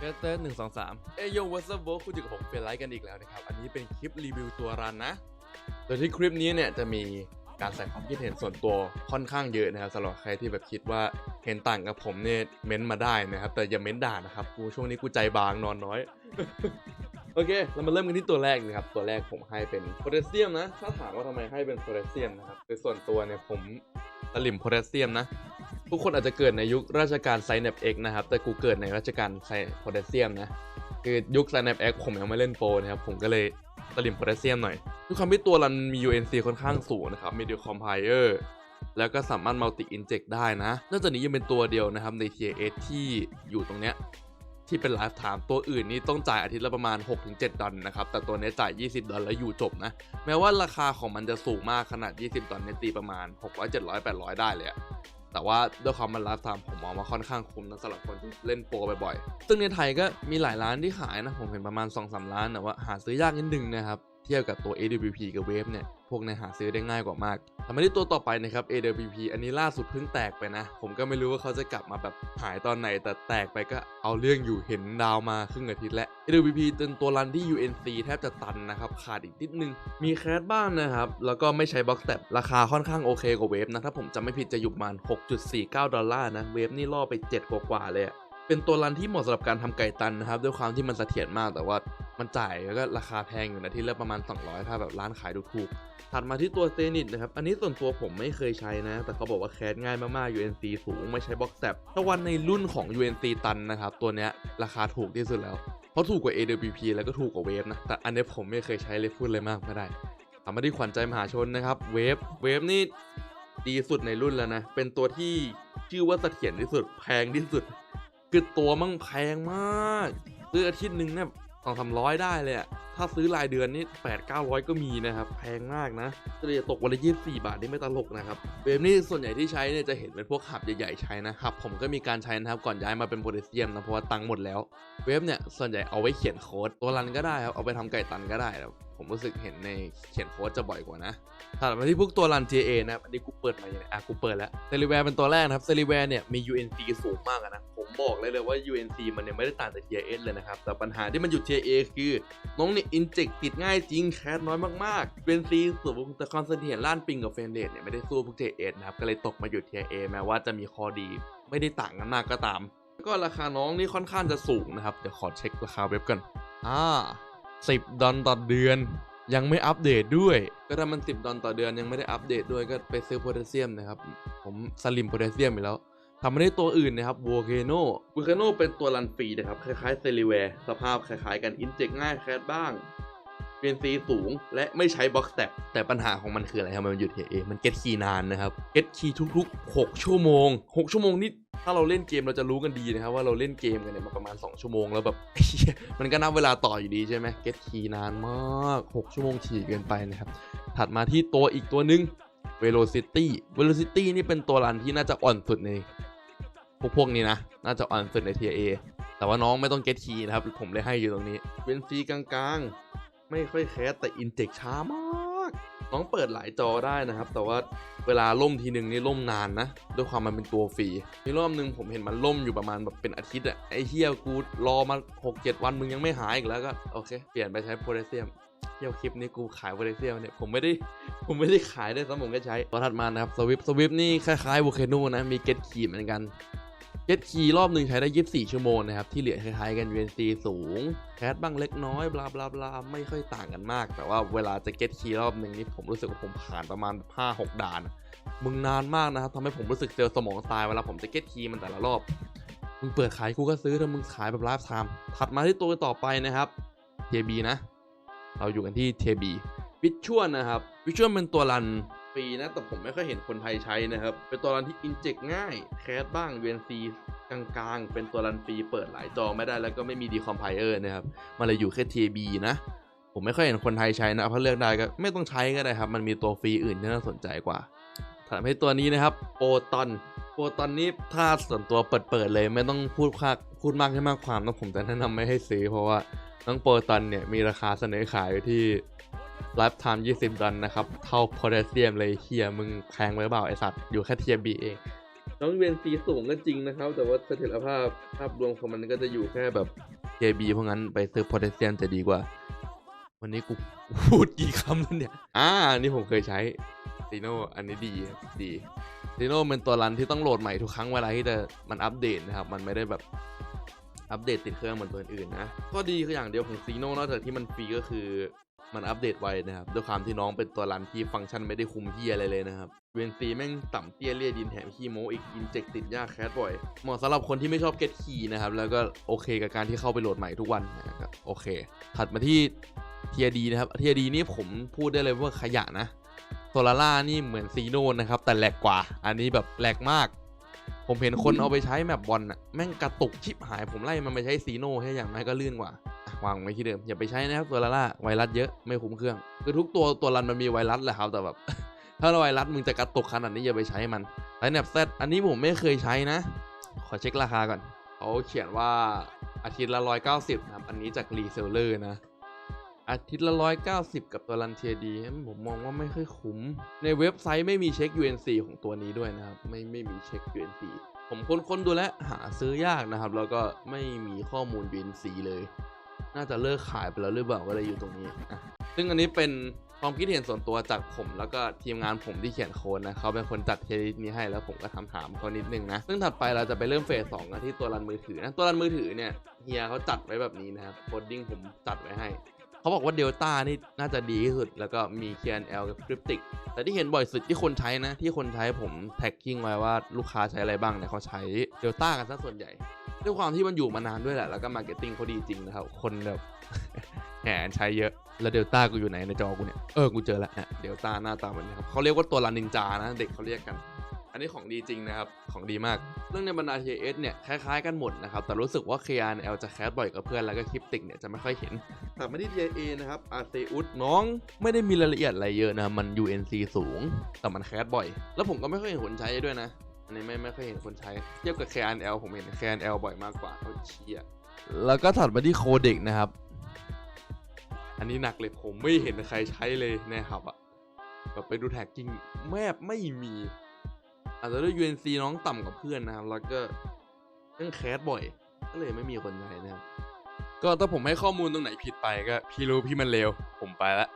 เตอร์เตอร์หนึ่งสองสามเอยโยวัสดุคุณอยู่กับผมเฟรนไลท์กันอีกแล้วนะครับ อันนี้เป็นคลิปรีวิวตัวรันนะ โดยที่คลิปนี้เนี่ยจะมีการใส่ความคิดเห็นส่วนตัวค่อนข้างเยอะนะครับสำหรับใครที่แบบคิดว่าเห็นต่างกับผมเนี่ยเม้นต์มาได้นะครับ แต่อย่าเม้นต์ด่านะครับกูช่วงนี้กูใจบางนอนน้อย โอเค เรามาเริ่มกันที่ตัวแรกนะครับ ตัวแรกผมให้เป็นโพแทสเซียมนะ ถ้าถามว่าทำไมให้เป็นโพแทสเซียมนะครับโดยส่วนตัวเนี่ยผมตลิ่มโพแทสเซียมนะ ทุกคนอาจจะเกิดในยุคราชการไซเนปเอ็กนะครับ แต่กูเกิดในราชการไซโพแทสเซียมนะ คือยุคไซเนปเอ็กผมยังไม่เล่นโปรนะครับ ผมก็เลยตลิมโพแทสเซียมหน่อยด้วยความที่ตัวรันมี UNC ค่อนข้างสูงนะครับ มีดีคอมไพเออร์แล้วก็สามารถมัลติอินเจกได้นะนอกจากนี้ยังเป็นตัวเดียวนะครับใน Tier S ที่อยู่ตรงเนี้ยที่เป็นไลฟ์ไทม์ตัวอื่นนี่ต้องจ่ายอาทิตย์ละประมาณ 6-7 ดอลนะครับ แต่ตัวนี้จ่าย 20 ดอลแล้วอยู่จบนะ แม้ว่าราคาของมันจะสูงมากขนาด 20 ดอลเนี่ยตีประมาณ 600 700 800 ได้เลย แต่ว่าด้วยความมันไลฟ์ไทม์ผมมองว่าค่อนข้างคุ้มนะสำหรับคนที่เล่นโปรบ่อยๆ ซึ่งในไทยก็มีหลายร้านที่ขายนะ ผมเห็นประมาณ2-3ร้านแต่ว่าหาซื้อยากนิดนึงนะครับ ทียบกับตัว AWP กับเวฟเนี่ย พวกในหาซื้อได้ง่ายกว่ามากทำมาที่ตัวต่อไปนะครับ AWP อันนี้ล่าสุดเพิ่งแตกไปนะ ผมก็ไม่รู้ว่าเขาจะกลับมาแบบหายตอนไหน แต่แตกไปก็เอาเรื่องอยู่เห็นดาวมาครึ่งอาทิตย์แล้ว AWP เป็นตัวรันที่ UNC แทบจะตันนะครับ ขาดอีกนิดนึง มีแคสบ้างนะครับ แล้วก็ไม่ใช้บ็อกสแตปราคาค่อนข้างโอเคกว่าเวฟนะ ถ้าผมจำไม่ผิดจะอยู่ประมาณ 6.49 ดอลลาร์นะ เวฟนี่ล่อไป 7 กว่าๆเลยเป็นตัวรันที่เหมาะสำหรับการทำไก่ตันนะครับ ด้วยความที่มันเสถียรมากแต่ว่า มันจ่ายแล้วก็ราคาแพงอยู่นะที่ละประมาณ 200 ถ้าแบบร้านขายดูถูกๆถัดมาที่ตัวเซนิตนะครับ อันนี้ส่วนตัวผมไม่เคยใช้นะ แต่เขาบอกว่าแคสง่ายมากๆ UNC สูงไม่ใช้บ็อกแซปถ้าวันในรุ่นของ UNC ตันนะครับ ตัวเนี้ยราคาถูกที่สุดแล้ว เพราะถูกกว่า AWP แล้วก็ถูกกว่าเวฟนะ แต่อันนี้ผมไม่เคยใช้เลยพูดเลยมากไม่ได้ถามมาที่ขวัญใจมหาชนนะครับ เวฟ เวฟนี่ดีสุดในรุ่นแล้วนะ เป็นตัวที่ชื่อว่าเสถียรที่สุด แพงที่สุด คือตัวมั่งแพงมากซื้ออาทิตย์หนึ่งเนี่ย สองสามร้อยได้เลยอะถ้าซื้อรายเดือนนี่แปดเก้าร้อยก็มีนะครับ แพงมากนะเฉลี่ยตกวันละยี่สี่บาทนี่ไม่ตลกนะครับเวฟนี่ส่วนใหญ่ที่ใช้เนี่ยจะเห็นเป็นพวกหับใหญ่ๆใช้นะหับผมก็มีการใช้นะครับ ก่อนย้ายมาเป็นโพแทสเซียมนะเพราะว่าตังค์หมดแล้ว เวฟเนี่ยส่วนใหญ่เอาไว้เขียนโค้ดตัวรันก็ได้ครับเอาไปทำไก่ตันก็ได้แล้ว ผมรู้สึกเห็นในเขียนโค้ดจะบ่อยกว่านะถัดมาที่พวกตัวรัน JA นะครับอันนี้กูเปิดมาอย่างไรอะกูเปิดแล้วเซริแวร์เป็นตัวแรกนะครับเซริแวร์เนี่ยมี UNC สูงมากนะผมบอกเลยเลยว่า UNC มันเนี่ยไม่ได้ต่างจาก Tier S เลยนะครับ แต่ปัญหาที่มันอยู่ TA คือน้องเนี่ยอินเจกติดง่ายจริงแคสน้อยมากๆ UNC สูงแต่คอนเสถียรล้านปิงกับเฟรนเดตเนี่ยไม่ได้สู้พวก Tier S นะครับก็เลยตกมาอยู่ TA แม้ว่าจะมีข้อดี ไม่ได้ต่างกันมากก็ตาม ก็ราคาน้องนี่ค่อนข้างจะสูงนะครับเดี๋ยวขอเช็คราคาเว็บกันอ่า 10 ดอลต่อเดือน ยังไม่อัปเดตด้วย ก็ถ้ามัน 10 ดอลต่อเดือนยังไม่ได้อัปเดตด้วยก็ไปซื้อโพแทสเซียมนะครับ ผมสลิมโพแทสเซียมไปแล้วทำมาได้ตัวอื่นนะครับ v o l c a n o v o l c a n o เป็นตัวรันฟรีนะครับ คล้ายๆเซริเวร์สภาพคล้ายๆกัน อินเจกง่ายแคสบ้าง เป็นซีสูง และไม่ใช้บ็อกสแตปแต่ปัญหาของมันคืออะไรครับมันอยู่เทียเอมันเก็ตคีย์นานนะครับเก็ตคีย์ทุกๆ 6 ชั่วโมง 6 ชั่วโมงนี่ถ้าเราเล่นเกมเราจะรู้กันดีนะครับว่าเราเล่นเกมกันเนี่ยมาประมาณ 2 ชั่วโมงแล้วแบบมันก็นับเวลาต่ออยู่ดีใช่ไหมเก็ตคีย์นานมาก 6 ชั่วโมงถี่เกินไปนะครับ ถัดมาที่ตัวอีกตัวหนึ่ง Velocity Velocity นี่เป็นตัวรันที่น่าจะอ่อนสุดในพวกพวกนี้นะ น่าจะอ่อนสุดใน Tier A แต่ว่าน้องไม่ต้องเก็ตคีย์นะครับ ผมเลยให้อยู่ตรงนี้เป็นฟรีกลาง ไม่ค่อยแคสแต่อินเจกช้ามากน้องเปิดหลายจอได้นะครับ แต่ว่าเวลาล่มทีหนึ่งนี่ล่มนานนะ ด้วยความมันเป็นตัวฟรีมีรอบหนึงผมเห็นมันล่มอยู่ประมาณแบบเป็นอาทิตย์อะไอเฮียกูรอมา 6-7 วันมึงยังไม่หายอีกแล้วก็โอเค เปลี่ยนไปใช้โพแทสเซียมเที่ยวคลิปนี้กูขายโพแทสเซียมเนี่ยผมไม่ได้ผมไม่ได้ขายได้วยซ้ำผมก็ใช้ตัวถัดมานะครับสวิปสวิปนี่คล้ายๆ v o l c a n o นะมีเก็ตคีย์เหมือนกัน เก็ตคีย์รอบหนึ่งใช้ได้ 24 ชั่วโมงนะครับ ที่เหลือคล้ายๆกัน UNC สูง แคสบ้างเล็กน้อยบลาบลาบลาไม่ค่อยต่างกันมาก แต่ว่าเวลาจะเก็ตคีย์รอบหนึ่งนี่ผมรู้สึกว่าผมผ่านประมาณ 5-6 ด่าน มึงนานมากนะครับทำให้ผมรู้สึกเซลล์สมองตายเวลาผมจะเก็ตคีย์มันแต่ละรอบ มึงเปิดขายกูก็ซื้อถ้ามึงขายแบบไลฟ์ไทม์ถัดมาที่ตัวต่อไปนะครับ TB นะ เราอยู่กันที่ TB วิชวลนะครับวิชวลเป็นตัวรัน ฟรีนะ แต่ผมไม่ค่อยเห็นคนไทยใช้นะครับ เป็นตัวรันที่อินเจกง่าย แคสบ้าง VNC กลางๆ เป็นตัวรันฟรีเปิดหลายจอไม่ได้แล้วก็ไม่มีดีคอมไพเออร์นะครับ มันเลยอยู่แค่ TB นะ ผมไม่ค่อยเห็นคนไทยใช้นะเพราะเลือกได้ก็ไม่ต้องใช้ก็ได้ครับ มันมีตัวฟรีอื่นที่น่าสนใจกว่าถัดให้ตัวนี้นะครับโปรตอนโปรตอนนี้ถ้าส่วนตัวเปิดๆเลยไม่ต้องพูดคากพูดมากให้มากความนะผมจะแนะนำไม่ให้ซื้อเพราะว่าน้องโปรตอนเนี่ยมีราคาเสนอขายที่ ไลฟ์ไทม์20ดอลนะครับ เท่าโพแทสเซียมเลยเฮียมึงแพงไปหรือเปล่าไอสัตว์ อยู่แค่เทียบีเอง น้องเวียนซีสูงก็จริงนะครับ แต่ว่าเสถียรภาพภาพรวมของมันก็จะอยู่แค่แบบ KB เพราะงั้นไปซื้อโพแทสเซียมจะดีกว่า วันนี้กูพูดกี่คำแล้วเนี่ย อ่า นี่ผมเคยใช้ซีโนอันนี้ดีครับดีซีโนเป็นตัวรันที่ต้องโหลดใหม่ทุกครั้งเวลาที่จะมันอัปเดตนะครับ มันไม่ได้แบบอัปเดตติดเครื่องเหมือนตัวอื่นนะ ก็ดีคืออย่างเดียวของซีโนนอกจากที่มันฟรีก็คือ มันอัปเดตไวนะครับด้วยความที่น้องเป็นตัวรันที่ฟังก์ชันไม่ได้คุมที่อะไรเลยนะครับเวนซีแม่งต่ำเตี้ยเลียดินแถมขี้โมอีกอินเจกติดยากแคสบ่อยเหมาะสำหรับคนที่ไม่ชอบเก็ตคีย์นะครับ แล้วก็โอเคกับการที่เข้าไปโหลดใหม่ทุกวันนะครับโอเค ถัดมาที่เทียดีนะครับเทียดีนี่ผมพูดได้เลยว่าขยะนะโซลาร่านี่เหมือนซีโนนะครับ แต่แหลกกว่า อันนี้แบบแหลกมาก ผมเห็นคนเอาไปใช้แมปบอลน่ะแม่งกระตุกชิบหายผมไล่มันไปใช้ซีโนให้อย่างน้อยก็ลื่นกว่า วางไว้ที่เดิม อย่าไปใช้นะครับโซลาร่าไวรัสเยอะไม่คุ้มเครื่อง คือทุกตัวตัวรันมันมีไวรัสแหละครับแต่แบบถ้าไวรัสมึงจะกระตุกขนาดนี้อย่าไปใช้มันไลน์แนบเซตอันนี้ผมไม่เคยใช้นะ ขอเช็คราคาก่อนเขาเขียนว่าอาทิตย์ละร้อยเก้าสิบนะครับอันนี้จากรีเซลเลอร์นะอาทิตย์ละร้อยเก้าสิบกับตัวรันเทียดีผมมองว่าไม่ค่อยคุ้ม ในเว็บไซต์ไม่มีเช็ค UNC ของตัวนี้ด้วยนะครับ ไม่ไม่มีเช็ค UNC ผมค้นๆดูแล้วหาซื้อยากนะครับ แล้วก็ไม่มีข้อมูล UNC เลย น่าจะเลิกขายไปแล้วหรือเปล่าก็เลยอยู่ตรงนี้ ซึ่งอันนี้เป็นความคิดเห็นส่วนตัวจากผมแล้วก็ทีมงานผมที่เขียนโค้ดนะเขาเป็นคนจัดเทลิสนี้ให้แล้วผมก็ทำถามเขานิดนึงนะ ซึ่งถัดไปเราจะไปเริ่มเฟสสองกันที่ตัวรันมือถือนะ ตัวรันมือถือเนี่ยเฮียเขาจัดไว้แบบนี้นะครับโคดดิ้งผมจัดไว้ให้เขาบอกว่าเดลต้านี่น่าจะดีที่สุด แล้วก็มี KNL กับ Cryptic แต่ที่เห็นบ่อยสุดที่คนใช้นะ ที่คนใช้ผมแท็กกิ้งไว้ว่าลูกค้าใช้อะไรบ้างเนี่ยเขาใช้เดลต้ากันซะส่วนใหญ่ ด้วยความที่มันอยู่มานานด้วยแหละ แล้วก็มาร์เก็ตติ้งเขาดีจริงนะครับ คนแบบแหมใช้เยอะ แล้วเดลต้ากูอยู่ไหนในจอกูเนี่ย เออ กูเจอแล้วเดลต้าหน้าตาเหมือนนี้ครับเขาเรียกว่าตัวรันนินจานะ เด็กเขาเรียกกัน อันนี้ของดีจริงนะครับ ของดีมาก เรื่องในบรรดา TS เนี่ย คล้ายๆกันหมดนะครับ แต่รู้สึกว่า KRL จะแคสบ่อยกับเพื่อน แล้วก็คลิปติกเนี่ยจะไม่ค่อยเห็น แต่มาที่ TIA นะครับอาเซอุสน้องไม่ได้มีรายละเอียดอะไรเยอะนะ มัน UNC สูง แต่มันแคสบ่อย แล้วผมก็ไม่ค่อยเห็นคนใช้ด้วยนะ อันนี้ไม่ไม่ค่อยเห็นคนใช้เทียบกับ KRL ผมเห็น KRL บ่อยมากกว่าเขาเชียแล้วก็ถัดมาที่โคเด็กนะครับ อันนี้หนักเลยผมไม่เห็นใครใช้เลยนะครับอะแบบไปดูแท็กจริงแมบไม่มีอาจจะด้วย UNC น้องต่ำกว่าเพื่อนนะครับ แล้วก็ยังแคสบ่อย ก็เลยไม่มีคนใช้นะครับ ก็ถ้าผมให้ข้อมูลตรงไหนผิดไปก็พี่รู้พี่มันเลวผมไปละ